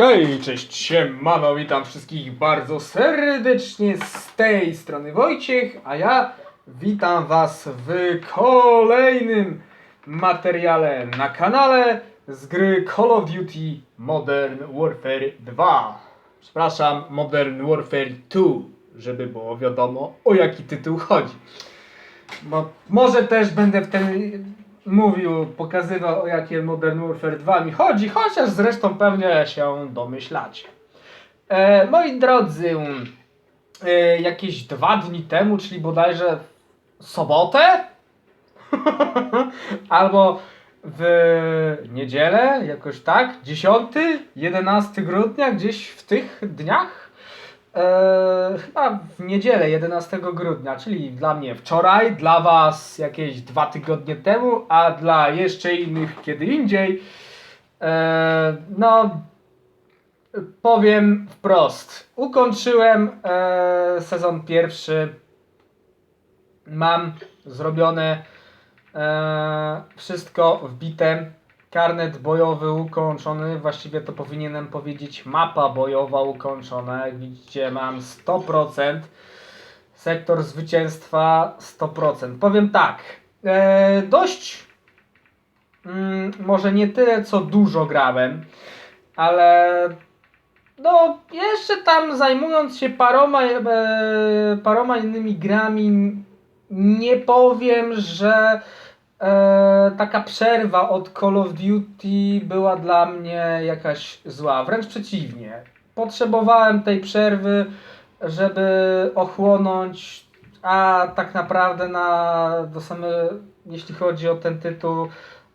Hej, cześć, siemano, witam wszystkich bardzo serdecznie z tej strony Wojciech, a ja witam was w kolejnym materiale na kanale z gry Call of Duty Modern Warfare 2. Przepraszam, Modern Warfare 2, żeby było wiadomo o jaki tytuł chodzi. Bo może też będę wtedy mówił, pokazywał o jakie Modern Warfare 2 mi chodzi, chociaż zresztą pewnie się domyślacie. E, moi drodzy, e, jakieś dwa dni temu, czyli bodajże sobotę albo w niedzielę, jakoś tak, 10, 11 grudnia, gdzieś w tych dniach, e, chyba w niedzielę 11 grudnia, czyli dla mnie wczoraj, dla Was jakieś dwa tygodnie temu, a dla jeszcze innych kiedy indziej. E, no, powiem wprost. Ukończyłem e, sezon pierwszy. Mam zrobione e, wszystko wbite. Karnet bojowy ukończony, właściwie to powinienem powiedzieć mapa bojowa ukończona. Jak widzicie, mam 100%. Sektor zwycięstwa 100%. Powiem tak, e, dość mm, może nie tyle co dużo grałem, ale no jeszcze tam zajmując się paroma, e, paroma innymi grami, nie powiem, że e, taka przerwa od Call of Duty była dla mnie jakaś zła. Wręcz przeciwnie. Potrzebowałem tej przerwy, żeby ochłonąć, a tak naprawdę na do same, jeśli chodzi o ten tytuł,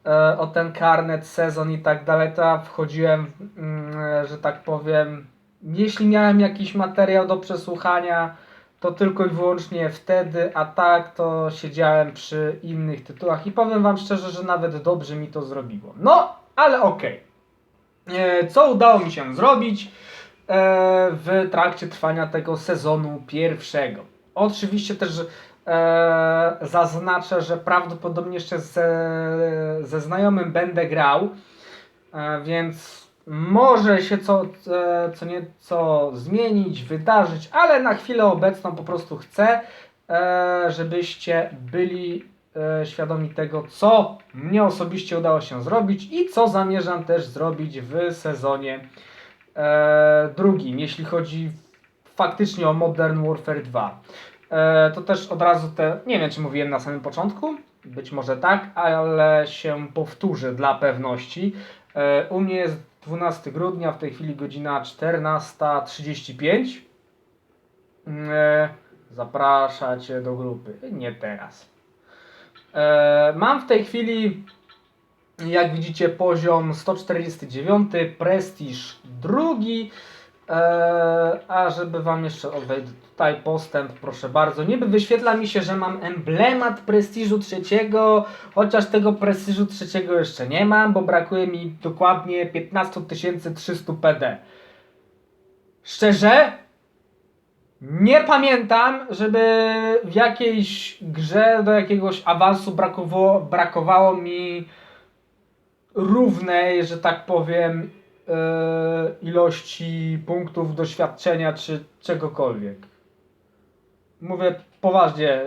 e, o ten karnet, sezon i tak dalej, to wchodziłem, mm, e, że tak powiem, jeśli miałem jakiś materiał do przesłuchania, to tylko i wyłącznie wtedy, a tak to siedziałem przy innych tytułach i powiem Wam szczerze, że nawet dobrze mi to zrobiło. No, ale okej. E, Co udało mi się zrobić e, w trakcie trwania tego sezonu pierwszego? Oczywiście też e, zaznaczę, że prawdopodobnie jeszcze ze, ze znajomym będę grał, więc może się co, e, co nieco zmienić, wydarzyć, ale na chwilę obecną po prostu chcę, e, żebyście byli e, świadomi tego, co mnie osobiście udało się zrobić i co zamierzam też zrobić w sezonie drugim, jeśli chodzi faktycznie o Modern Warfare 2. E, to też od razu te, nie wiem czy mówiłem na samym początku, być może tak, ale się powtórzę dla pewności. U mnie jest 12 grudnia, w tej chwili godzina 14.35. E, zapraszacie do grupy. Nie teraz. E, mam w tej chwili, jak widzicie, poziom 149, prestiż drugi. E, a żeby Wam jeszcze odwejdę tutaj postęp, proszę bardzo. Niby wyświetla mi się, że mam emblemat prestiżu trzeciego, chociaż tego prestiżu trzeciego jeszcze nie mam, bo brakuje mi dokładnie 15 300 PD. Szczerze, nie pamiętam, żeby w jakiejś grze do jakiegoś awansu brakowało, mi równej, że tak powiem, ilości punktów doświadczenia czy czegokolwiek. Mówię poważnie,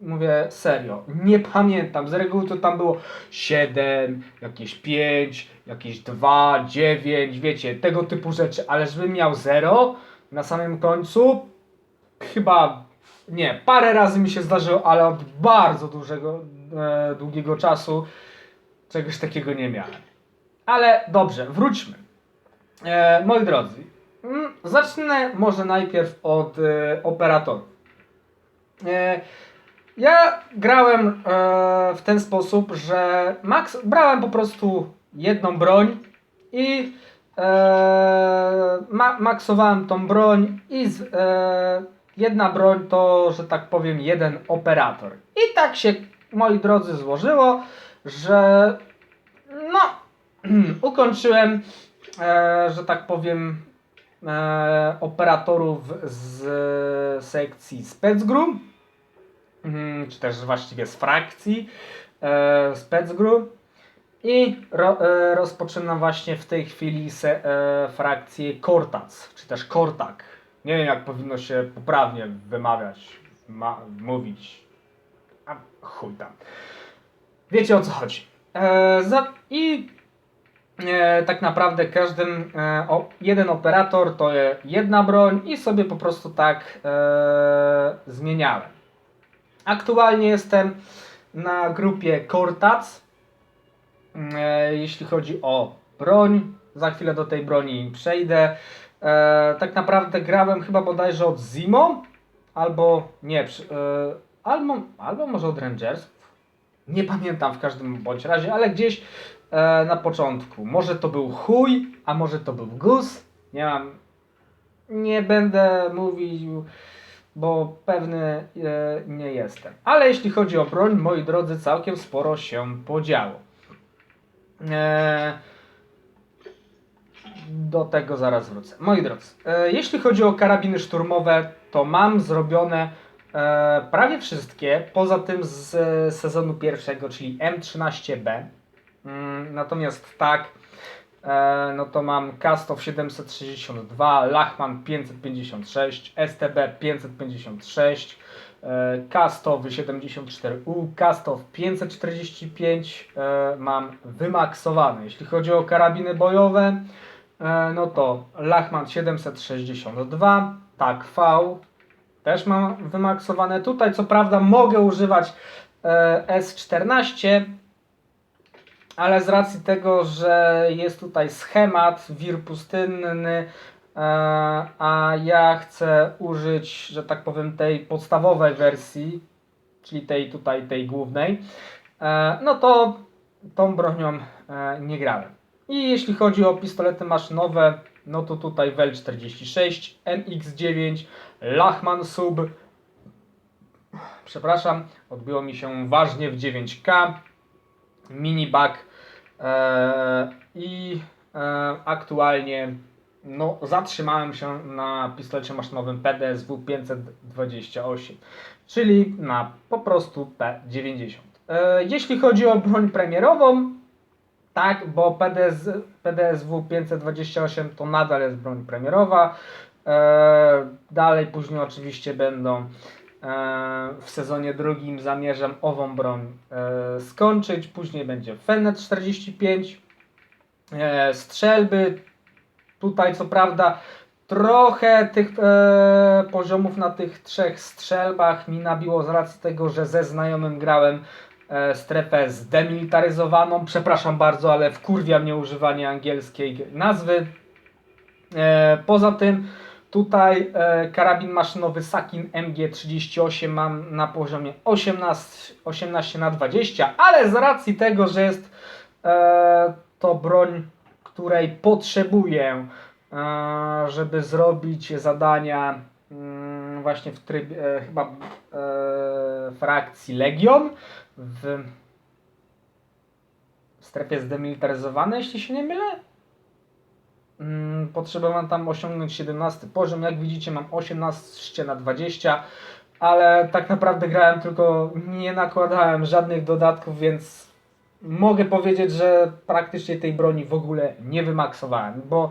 mówię serio. Nie pamiętam. Z reguły to tam było 7, jakieś 5, jakieś 2, 9, wiecie, tego typu rzeczy, ale żebym miał 0 na samym końcu, chyba nie, parę razy mi się zdarzyło, ale od bardzo dużego, e, długiego czasu czegoś takiego nie miałem. Ale dobrze, wróćmy. E, moi drodzy, mm, zacznę może najpierw od e, operatorów. E, ja grałem e, w ten sposób, że max, brałem po prostu jedną broń i e, ma, maksowałem tą broń i z, e, jedna broń to, że tak powiem, jeden operator. I tak się, moi drodzy, złożyło, że no, ukończyłem, że tak powiem, e, operatorów z sekcji Specgru, mm, czy też właściwie z frakcji e, Specgru. I ro, e, rozpoczynam właśnie w tej chwili se, e, frakcję Kortac, czy też Kortak. Nie wiem jak powinno się poprawnie wymawiać, ma, mówić. A chuj tam. Wiecie o co chodzi. E, za, I e, tak naprawdę każdym e, jeden operator to je jedna broń i sobie po prostu tak e, zmieniałem. Aktualnie jestem na grupie Kortac. E, jeśli chodzi o broń, za chwilę do tej broni przejdę. E, tak naprawdę grałem chyba bodajże od Zimo, albo nie, e, albo, albo może od Rangersów. Nie pamiętam w każdym bądź razie, ale gdzieś e, na początku. Może to był chuj, a może to był gus. Nie mam. Nie będę mówił, bo pewny e, nie jestem. Ale jeśli chodzi o broń, moi drodzy, całkiem sporo się podziało. E, do tego zaraz wrócę. Moi drodzy, e, jeśli chodzi o karabiny szturmowe, to mam zrobione e, prawie wszystkie, poza tym z e, sezonu pierwszego, czyli M13B. Mm, natomiast tak, e, no to mam Kastow 762, Lachman 556, STB 556, e, Kastow 74U, Kastow 545 e, mam wymaksowane. Jeśli chodzi o karabiny bojowe, e, no to Lachman 762, tak V też mam wymaksowane. Tutaj co prawda mogę używać e, S14, ale z racji tego, że jest tutaj schemat, wir pustynny, e, a ja chcę użyć, że tak powiem, tej podstawowej wersji, czyli tej tutaj, tej głównej, e, no to tą bronią e, nie grałem. I jeśli chodzi o pistolety maszynowe, no to tutaj Wel 46, NX9, Lachman Sub, przepraszam, odbiło mi się ważnie w 9K, minibag e, i e, aktualnie no, zatrzymałem się na pistolecie maszynowym PDSW 528, czyli na po prostu P90. E, jeśli chodzi o broń premierową, tak, bo PDS, PDSW 528 to nadal jest broń premierowa. E, dalej później oczywiście będą e, w sezonie drugim zamierzam ową broń e, skończyć. Później będzie Fenet 45. E, strzelby. Tutaj co prawda trochę tych e, poziomów na tych trzech strzelbach mi nabiło z racji tego, że ze znajomym grałem e, strefę zdemilitaryzowaną. Przepraszam bardzo, ale wkurwia mnie używanie angielskiej nazwy. E, poza tym tutaj e, karabin maszynowy Sakin MG38 mam na poziomie 18, 18 na 20, ale z racji tego, że jest e, to broń, której potrzebuję, e, żeby zrobić zadania mm, właśnie w trybie e, chyba e, frakcji Legion w strefie zdemilitaryzowanej, jeśli się nie mylę. Mm, Potrzebowałem tam osiągnąć 17 poziom. Jak widzicie, mam 18 na 20, ale tak naprawdę grałem tylko, nie nakładałem żadnych dodatków, więc mogę powiedzieć, że praktycznie tej broni w ogóle nie wymaksowałem, bo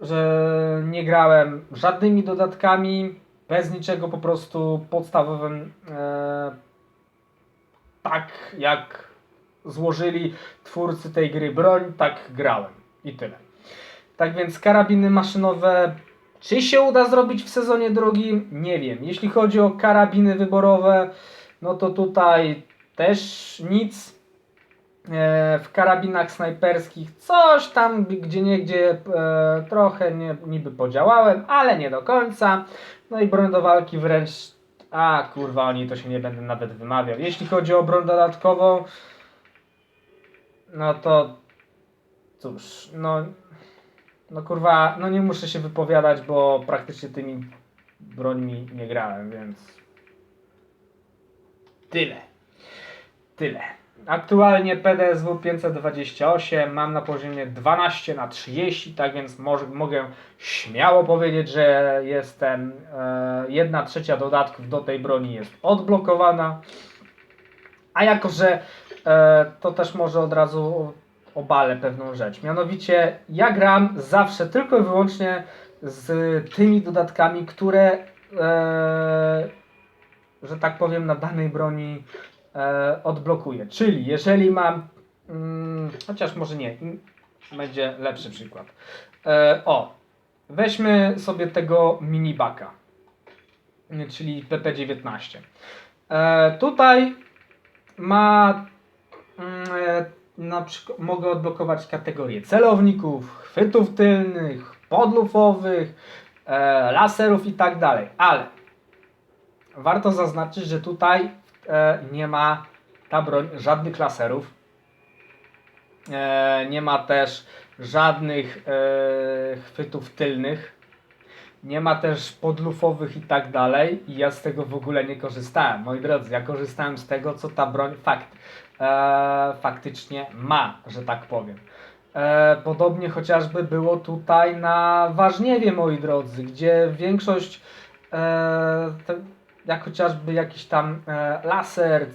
że nie grałem żadnymi dodatkami, bez niczego po prostu podstawowym, e, tak jak złożyli twórcy tej gry broń, tak grałem i tyle. Tak więc karabiny maszynowe, czy się uda zrobić w sezonie drugim? Nie wiem. Jeśli chodzi o karabiny wyborowe, no to tutaj też nic. E, w karabinach snajperskich coś tam gdzie niegdzie e, trochę nie, niby podziałałem, ale nie do końca. No i broń do walki wręcz. A kurwa, o niej to się nie będę nawet wymawiał. Jeśli chodzi o broń dodatkową, no to cóż, no no kurwa, no nie muszę się wypowiadać, bo praktycznie tymi brońmi nie grałem, więc tyle. Tyle. Aktualnie PDSW 528 mam na poziomie 12 na 30, tak więc może, mogę śmiało powiedzieć, że jestem e, jedna trzecia dodatków do tej broni jest odblokowana. A jako, że e, to też może od razu obalę pewną rzecz. Mianowicie ja gram zawsze tylko i wyłącznie z tymi dodatkami, które, e, że tak powiem, na danej broni e, odblokuję. Czyli jeżeli mam, mm, chociaż może nie, będzie lepszy przykład. E, o, weźmy sobie tego minibaka, czyli PP19. E, tutaj ma e, na przykład mogę odblokować kategorie celowników, chwytów tylnych, podlufowych, e, laserów i tak dalej, ale warto zaznaczyć, że tutaj e, nie ma ta broń żadnych laserów, e, nie ma też żadnych e, chwytów tylnych, nie ma też podlufowych i tak dalej. I ja z tego w ogóle nie korzystałem. Moi drodzy, ja korzystałem z tego, co ta broń fakt, e, faktycznie ma, że tak powiem. E, podobnie chociażby było tutaj na Ważniewie, moi drodzy, gdzie większość, e, te, jak chociażby jakiś tam e, laser,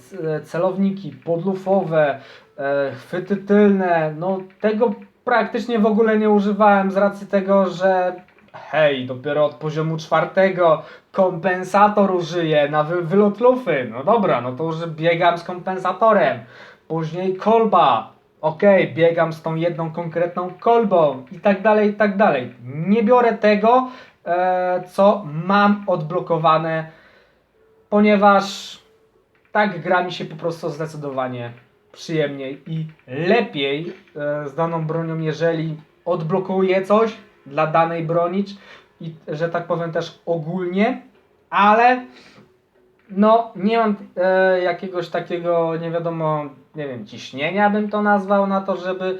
celowniki podlufowe, e, chwyty tylne, no tego praktycznie w ogóle nie używałem z racji tego, że hej, dopiero od poziomu czwartego kompensator użyję na wy wylot lufy. No dobra, no to już biegam z kompensatorem. Później kolba. Okej, biegam z tą jedną konkretną kolbą i tak dalej, i tak dalej. Nie biorę tego, e, co mam odblokowane, ponieważ tak gra mi się po prostu zdecydowanie przyjemniej i lepiej e, z daną bronią, jeżeli odblokuję coś dla danej broni i że tak powiem też ogólnie, ale no nie mam e, jakiegoś takiego nie wiadomo, nie wiem, ciśnienia bym to nazwał na to, żeby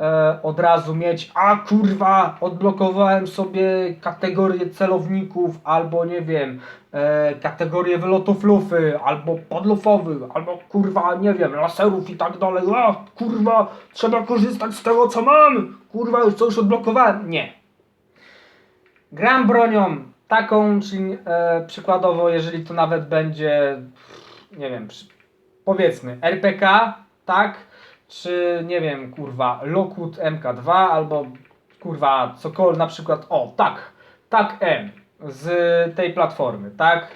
e, od razu mieć, a kurwa, odblokowałem sobie kategorię celowników, albo nie wiem, e, kategorię wylotów lufy, albo podlufowych, albo kurwa, nie wiem, laserów i tak dalej, a kurwa, trzeba korzystać z tego, co mam, kurwa, już co już odblokowałem. Nie. Gram bronią taką, czyli e, przykładowo, jeżeli to nawet będzie, nie wiem, przy, powiedzmy RPK, tak, czy nie wiem, kurwa, Lockwood MK2 albo kurwa cokolwiek, na przykład, o, tak, tak M z tej platformy, tak,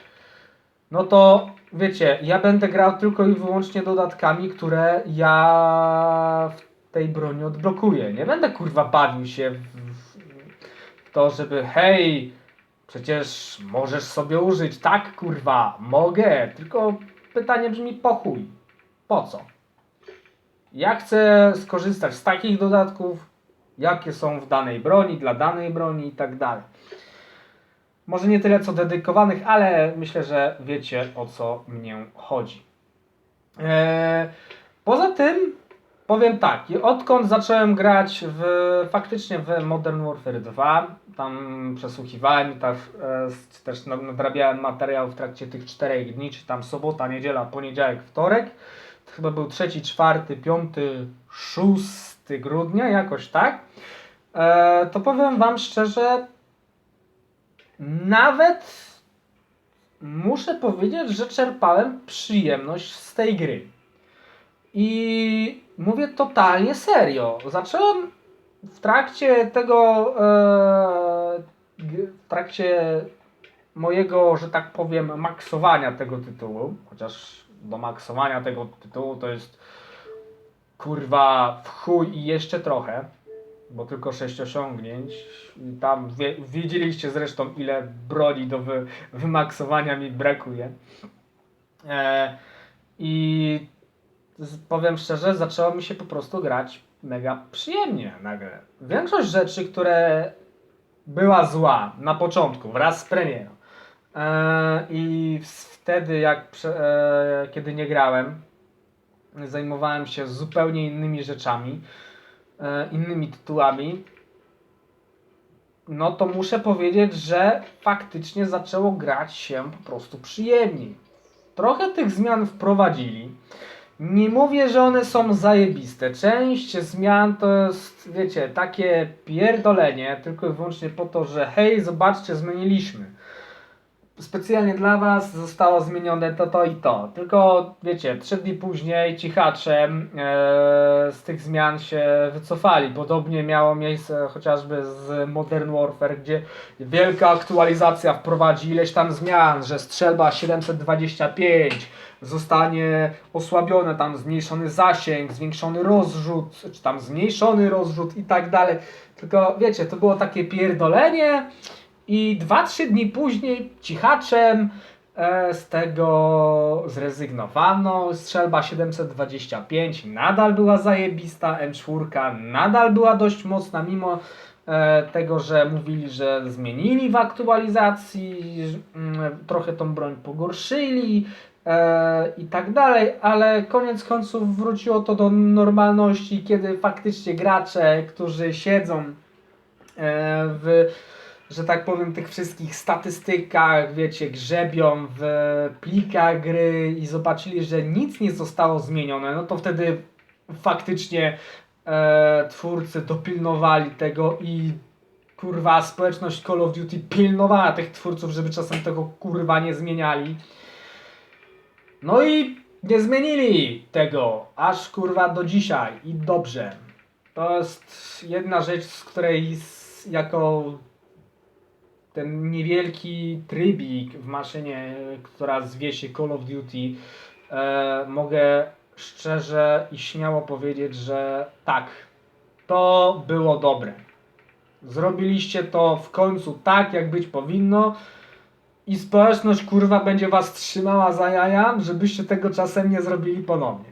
no to wiecie, ja będę grał tylko i wyłącznie dodatkami, które ja w tej broni odblokuję. Nie będę kurwa bawił się w, to, żeby hej, przecież możesz sobie użyć. Tak kurwa, mogę, tylko pytanie brzmi po chuj. Po co? Ja chcę skorzystać z takich dodatków, jakie są w danej broni, dla danej broni i tak dalej. Może nie tyle co dedykowanych, ale myślę, że wiecie o co mnie chodzi. Eee, poza tym powiem tak, odkąd zacząłem grać w, faktycznie w Modern Warfare 2, tam przesłuchiwałem, tak, e, też nadrabiałem materiał w trakcie tych czterech dni, czy tam sobota, niedziela, poniedziałek, wtorek. To chyba był trzeci, czwarty, piąty, szósty grudnia, jakoś tak. E, to powiem Wam szczerze, nawet muszę powiedzieć, że czerpałem przyjemność z tej gry. I mówię totalnie serio. Zacząłem w trakcie tego, e, w trakcie mojego, że tak powiem, maksowania tego tytułu, chociaż do maksowania tego tytułu to jest kurwa w chuj i jeszcze trochę, bo tylko sześć osiągnięć. Tam wie, wiedzieliście zresztą ile broni do wy, wymaksowania mi brakuje. E, I powiem szczerze, zaczęło mi się po prostu grać mega przyjemnie nagle. Większość rzeczy, które była zła na początku, wraz z premierą. E, I wtedy, jak e, kiedy nie grałem, zajmowałem się zupełnie innymi rzeczami, e, innymi tytułami. No to muszę powiedzieć, że faktycznie zaczęło grać się po prostu przyjemniej. Trochę tych zmian wprowadzili. Nie mówię, że one są zajebiste. Część zmian to jest, wiecie, takie pierdolenie, tylko i wyłącznie po to, że hej, zobaczcie, zmieniliśmy. Specjalnie dla was zostało zmienione to, to i to. Tylko wiecie, trzy dni później cichaczem e, z tych zmian się wycofali. Podobnie miało miejsce chociażby z Modern Warfare, gdzie wielka aktualizacja wprowadzi ileś tam zmian, że strzelba 725 zostanie osłabione, tam zmniejszony zasięg, zwiększony rozrzut, czy tam zmniejszony rozrzut i tak dalej. Tylko wiecie, to było takie pierdolenie i 2-3 dni później cichaczem e, z tego zrezygnowano. Strzelba 725 nadal była zajebista, M4 nadal była dość mocna, mimo e, tego, że mówili, że zmienili w aktualizacji, mm, trochę tą broń pogorszyli e, i tak dalej, ale koniec końców wróciło to do normalności, kiedy faktycznie gracze, którzy siedzą w, że tak powiem, tych wszystkich statystykach, wiecie, grzebią w plikach gry i zobaczyli, że nic nie zostało zmienione, no to wtedy faktycznie e, twórcy dopilnowali tego i kurwa społeczność Call of Duty pilnowała tych twórców, żeby czasem tego kurwa nie zmieniali. No i nie zmienili tego, aż kurwa do dzisiaj i dobrze. To jest jedna rzecz, z której jako ten niewielki trybik w maszynie, która zwie się Call of Duty, e, mogę szczerze i śmiało powiedzieć, że tak, to było dobre. Zrobiliście to w końcu tak, jak być powinno i społeczność kurwa będzie was trzymała za jaja, żebyście tego czasem nie zrobili ponownie.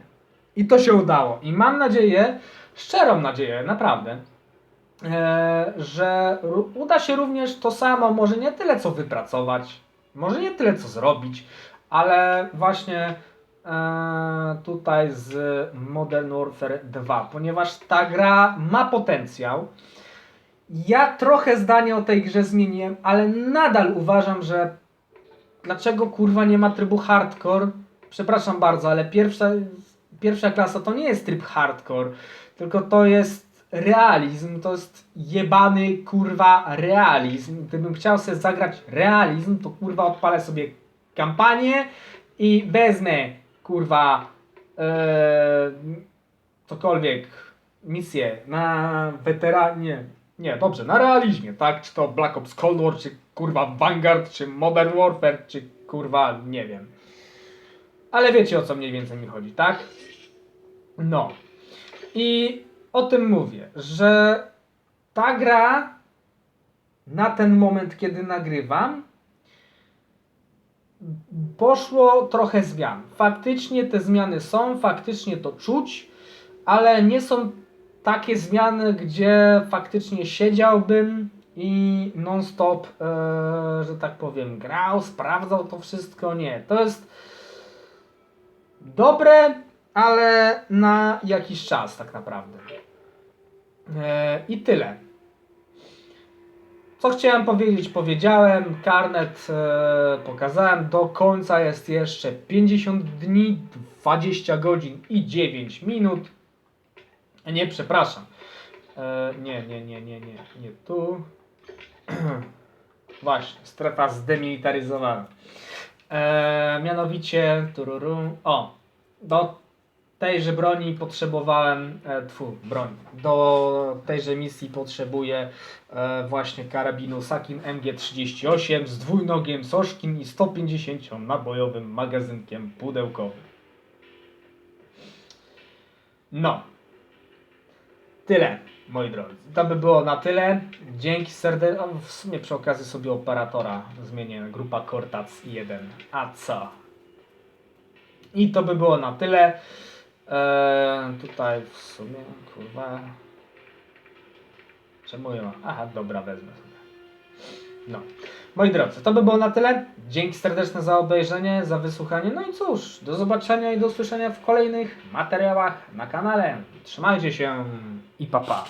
I to się udało. I mam nadzieję, szczerą nadzieję, naprawdę, że ró- uda się również to samo, może nie tyle co wypracować, może nie tyle co zrobić, ale właśnie e, tutaj z Modern Warfare 2, ponieważ ta gra ma potencjał. Ja trochę zdanie o tej grze zmieniłem, ale nadal uważam, że dlaczego kurwa nie ma trybu hardcore? Przepraszam bardzo, ale pierwsza, pierwsza klasa to nie jest tryb hardcore, tylko to jest realizm, to jest jebany kurwa realizm. Gdybym chciał sobie zagrać realizm, to kurwa odpalę sobie kampanię i wezmę kurwa e, cokolwiek misję na weteranie. Nie, dobrze, na realizmie, tak? Czy to Black Ops Cold War, czy kurwa Vanguard, czy Modern Warfare, czy kurwa nie wiem. Ale wiecie o co mniej więcej mi chodzi, tak? No. I o tym mówię, że ta gra na ten moment, kiedy nagrywam, poszło trochę zmian. Faktycznie te zmiany są, faktycznie to czuć, ale nie są takie zmiany, gdzie faktycznie siedziałbym i non-stop, e, że tak powiem, grał, sprawdzał to wszystko. Nie, to jest dobre, ale na jakiś czas tak naprawdę. I tyle. Co chciałem powiedzieć, powiedziałem. Karnet e, pokazałem. Do końca jest jeszcze 50 dni, 20 godzin i 9 minut. Nie, przepraszam. E, nie, nie, nie, nie, nie, nie tu. Właśnie, strefa zdemilitaryzowana. E, mianowicie, tururu, o, do tejże broni potrzebowałem, e, tfu, broń, do tejże misji potrzebuję e, właśnie karabinu Sakin MG38 z dwójnogiem soszkim i 150 nabojowym magazynkiem pudełkowym. No. Tyle, moi drodzy. To by było na tyle. Dzięki serdecznie. W sumie przy okazji sobie operatora zmienię. Grupa Cortac 1. A co? I to by było na tyle. Eee, tutaj w sumie, kurwa. Czemu mam? Aha, dobra, wezmę sobie. No. Moi drodzy, to by było na tyle. Dzięki serdeczne za obejrzenie, za wysłuchanie. No i cóż, do zobaczenia i do usłyszenia w kolejnych materiałach na kanale. Trzymajcie się i pa pa.